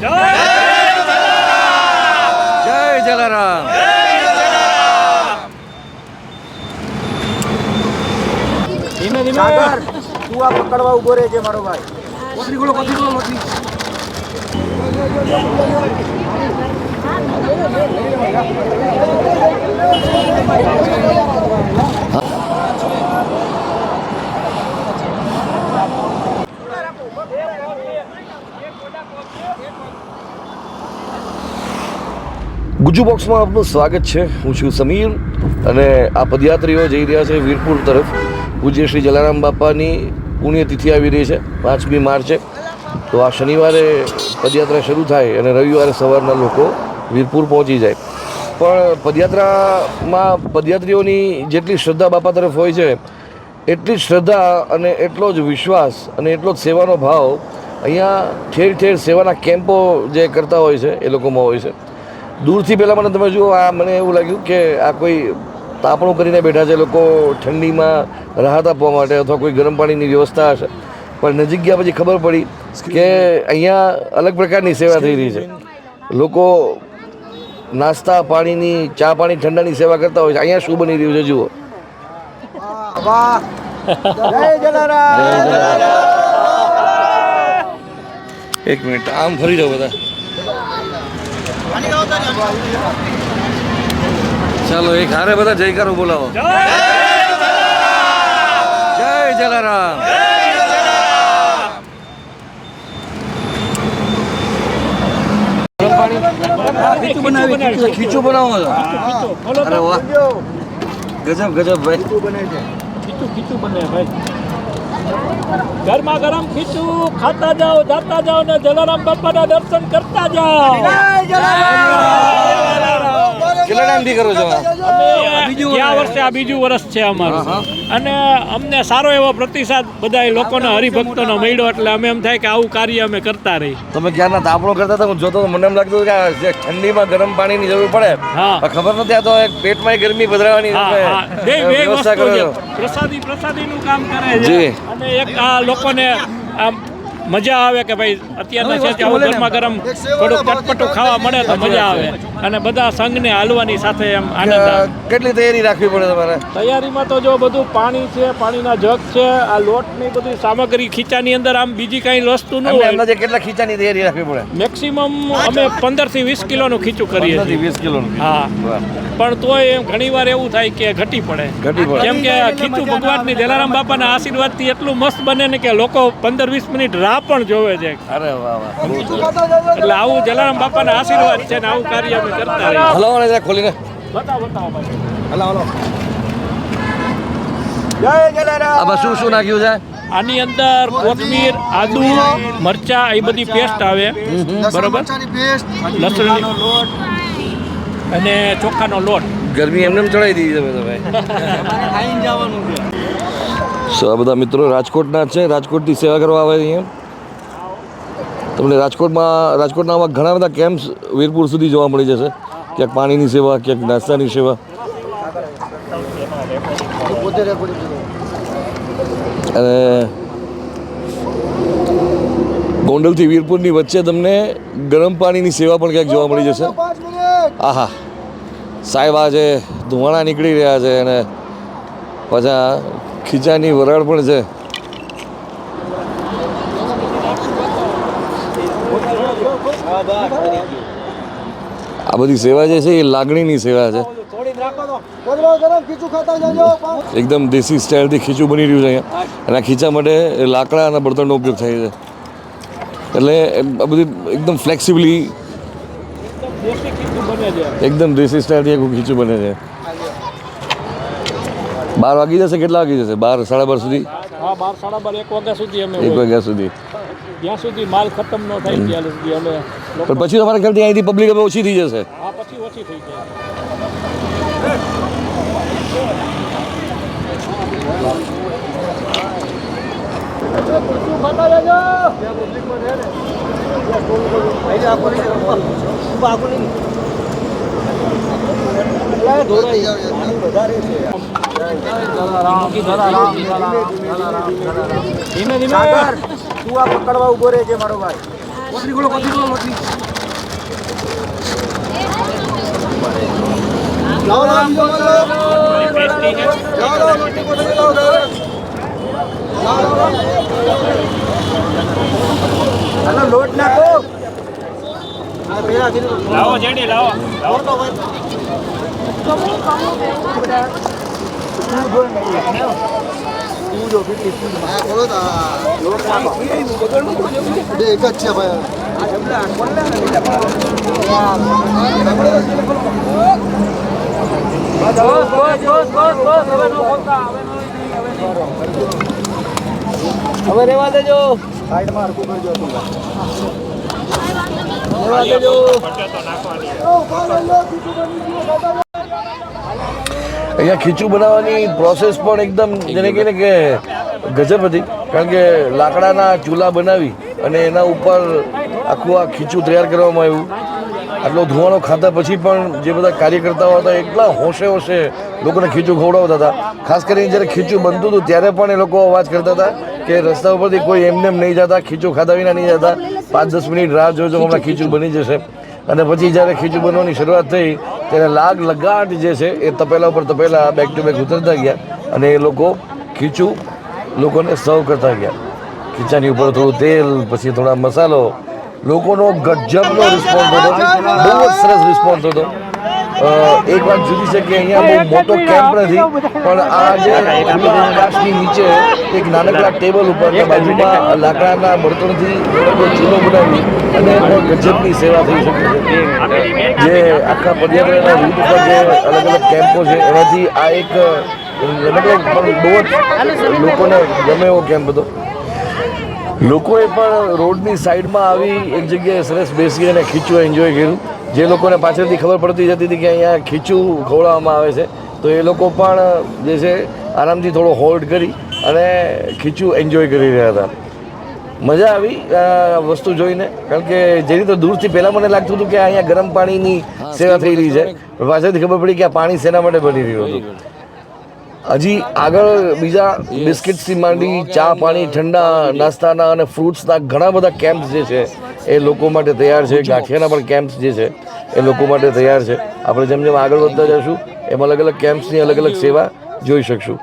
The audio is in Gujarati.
જય જલારામ સાગર તું આ પકડવા ઊભો રહે છે મારો ભાઈ ગુજુ બોક્સમાં આપનું સ્વાગત છે. હું છું સમીર અને આ પદયાત્રીઓ જઈ રહ્યા છે વીરપુર તરફ. પૂજ્ય શ્રી જલારામ બાપાની પુણ્યતિથિ આવી રહી છે, પાંચમી માર્ચે. તો આ શનિવારે પદયાત્રા શરૂ થાય અને રવિવારે સવારના લોકો વીરપુર પહોંચી જાય. પણ પદયાત્રામાં પદયાત્રીઓની જેટલી શ્રદ્ધા બાપા તરફ હોય છે, એટલી જ શ્રદ્ધા અને એટલો જ વિશ્વાસ અને એટલો જ સેવાનો ભાવ અહીંયા ઠેર ઠેર સેવાના કેમ્પો જે કરતા હોય છે એ લોકોમાં હોય છે. દૂરથી પહેલાં મને તમે જુઓ આ મને એવું લાગ્યું કે આ કોઈ તાપણું કરીને બેઠા છે લોકો ઠંડીમાં રાહત આપવા માટે અથવા કોઈ ગરમ પાણીની વ્યવસ્થા હશે. પણ નજીક ગયા પછી ખબર પડી કે અહીંયા અલગ પ્રકારની સેવા થઈ રહી છે. લોકો નાસ્તા પાણીની ચા પાણી ઠંડાની સેવા કરતા હોય છે. અહીંયા શું બની રહ્યું છે જુઓ. એક મિનિટ આમ ફરી જાઓ બધા. ચાલો એક હારે બધા જયકારો બોલાવો. જય જલારામ. ખીચું બનાવો અરે વાહ. ગજબ ગજબ ભાઈ. ખીચું ખીચું બને ભાઈ. ગરમા ગરમ ખીચું ખાતા જાઓ જાતા જાઓ ને જલારામ બાપાના દર્શન કરતા જાઓ. કેટલા ટાઈમથી કરો છો? આ? ગયા વર્ષે આ બીજું વર્ષ છે અમારું. અને અમને સારો એવો પ્રતિસાદ બધા લોકોને હરિભક્તોનો મળ્યો એટલે અમે એમ થાય કે આવું કાર્ય અમે કરતા રહી તમે ક્યારના તાપણો કરતા હતા હું જોતો મને એમ લાગતું કે જે ઠંડીમાં ગરમ પાણીની જરૂર પડે. ખબર નથી આ તો એક પેટમાં ગરમી પધરાવાની બે બે વસ્તુ. પ્રસાદી પ્રસાદીનું કામ કરે છે. અને એક આ લોકોને આમ મજા આવે કે ભાઈ અત્યારના છે આવું ગરમા ગરમ થોડુંક ચટપટું ખાવા મળે તો મજા આવે. અને બધા સંઘને હાલવાની સાથે એમ આનંદ કેટલી તૈયારી રાખવી પડે તમારે? તૈયારીમાં તો જો બધું પાણી છે પાણીના જગ છે આ લોટની બધી સામગ્રી ખીચાની અંદર આમ બીજી કાંઈ વસ્તુ ન હોય. અંદાજે કેટલા ખીચાની તૈયારી રાખવી પડે? મેક્સિમમ અમે પંદરથી વીસ કિલોનું ખીચું કરીએ પંદરથી છીએ. વીસ કિલોનું હા. પણ તોય એમ ઘણીવાર એવું થાય કે ઘટી પડે. ઘટી પડે. કેમ કે ખીચું ભગવાનની જલારામ બાપાના આશીર્વાદથી એટલું મસ્ત બને ને કે લોકો પંદર વીસ મિનિટ રાહ પણ જોવે છે. અરે વાહ વાહ એટલે આવું જલારામ બાપાના આશીર્વાદ છે ને આવું કાર્ય અમે કરતા રહીએ. હલાવો ને જરા ખોલીને બતાવો બતાવો હલો હલો. જય જલારામ. આમાં શું શું નાખ્યું છે? આની અંદર કોથમીર આદુ મરચા એ બધી પેસ્ટ આવે. બરોબર? લસણની અને ચોખાનો લોટ. ગરમી એમને એમ ચડાવી દીધી તમે તમે સો આ બધા મિત્રો રાજકોટના છે. રાજકોટથી સેવા કરવા આવે અહીંયા? તમને રાજકોટમાં, રાજકોટના આવા ઘણા બધા કેમ્પ્સ વીરપુર સુધી જોવા મળી જશે. ક્યાંક પાણીની સેવા, ક્યાંક નાસ્તાની સેવા. અને ગોંડલથી વીરપુરની વચ્ચે તમને ગરમ પાણીની સેવા પણ ક્યાંક જોવા મળી જશે. આહા. સાહેબ આજે ધુમાડા નીકળી રહ્યા છે અને પાછા ખીચાની વરાળ પણ છે. આ બધી સેવા જે છે એ લાગણીની સેવા છે. એકદમ દેશી સ્ટાઇલથી ખીચું બની રહ્યું છે અહીંયા. અને આ ખીચા માટે લાકડા અને બળતણનો ઉપયોગ થાય છે. એટલે આ બધી એકદમ ફ્લેક્સિબલી એકદમ દેશી સ્ટાઇલથી આખું ખીચું બને છે. બાર વાગી જશે કેટલા વાગી જશે? બાર સાડા બાર સુધી? એક વાગ્યા સુધી. અમે એક હોય. વાગ્યા સુધી જ્યાં સુધી માલ ખતમ ન થાય ત્યાં સુધી અમે લોકો પણ પછી તમારા ખ્યાલથી અહીંથી પબ્લિક હવે ઓછી થઈ જશે. હા પછી ઓછી થઈ જાય. ખીચું ખાતા જજો ધીમે ધીમે. સાગર! તું આ પકડવા ઊભો રહે છે મારો ભાઈ. લાવો લાવો મોટી લાવો લાવો. હાલો લોટ નાખો લાવો જેડી લાવો. લાવો. તો ભાઈ હા બોલો તો. લોટ નાખો બે એક જ છે ભાઈ. હવે રેવા દેજો. સાઈડમાં હરખું કરજો તું રેવા દેજો અહીંયા ખીચું બનાવવાની પ્રોસેસ પણ એકદમ જેને કહીને કે ગજબ હતી. કારણ કે લાકડાના ચૂલા બનાવી અને એના ઉપર આખું આ ખીચું તૈયાર કરવામાં આવ્યું. આટલો ધુવાણો ખાધા પછી પણ જે બધા કાર્યકર્તાઓ હતા એટલા હોશે હોશે લોકોને ખીચું ખવડાવતા હતા. ખાસ કરીને જ્યારે ખીચું બનતું હતું ત્યારે પણ એ લોકો અવાજ કરતા હતા કે રસ્તા ઉપરથી કોઈ એમને એમ નહીં જતા ખીચું ખાધા વિના નહીં જતા. પાંચ દસ મિનિટ રાહ જોજો હમણાં ખીચું બની જશે. અને પછી જ્યારે ખીચું બનવાની શરૂઆત થઈ ત્યારે લાગ લગાટ જે છે, એ તપેલા ઉપર તપેલા બેક ટુ બેક ઉતરતા ગયા અને એ લોકો ખીચું લોકોને સર્વ કરતા ગયા. ખીચાની ઉપર થોડું તેલ, પછી થોડા મસાલો. લોકોનો ગજબનો રિસ્પોન્સ હતો. બહુ જ સરસ રિસ્પોન્સ હતો. એક વાત જુદી છે કે અહીંયા બહુ મોટો કેમ્પ નથી, પણ આ જે આકાશની નીચે એક નાનકડા ટેબલ ઉપર બાજુમાં લાકડાના બળતણથી ચૂલો બનાવી અને ગજબની સેવા થઈ શકે છે. જે આખા પદયાત્રાના રૂટ ઉપર જે અલગ અલગ કેમ્પો છે, એમાંથી આ એક બહુ જ લોકોને ગમે એવો કેમ્પ હતો. લોકોએ પણ રોડની સાઈડમાં આવી એક જગ્યાએ સરસ બેસી અને ખીચું એન્જોય કર્યું. જે લોકોને પાછળથી ખબર પડતી જતી હતી કે અહીંયા ખીચું ખવડાવવામાં આવે છે તો એ લોકો પણ જે છે આરામથી થોડો હોલ્ડ કરી અને ખીચું એન્જોય કરી રહ્યા હતા. મજા આવી વસ્તુ જોઈને કારણ કે જે રીતે દૂરથી પહેલાં મને લાગતું હતું કે અહીંયા ગરમ પાણીની સેવા થઈ રહી છે. પાછળથી ખબર પડી કે આ પાણી શેના માટે બની રહ્યું હતું. હજી આગળ બીજા બિસ્કિટ્સથી માંડી ચા પાણી, ઠંડા નાસ્તાના અને ફ્રૂટ્સના ઘણા બધા કેમ્પ્સ જે છે, એ લોકો માટે તૈયાર છે. ગાંઠિયાના પણ કેમ્પ્સ જે છે, એ લોકો માટે તૈયાર છે. આપણે જેમ જેમ આગળ વધતા જશું એમાં અલગ અલગ કેમ્પ્સની અલગ અલગ સેવા જોઈ શકશું.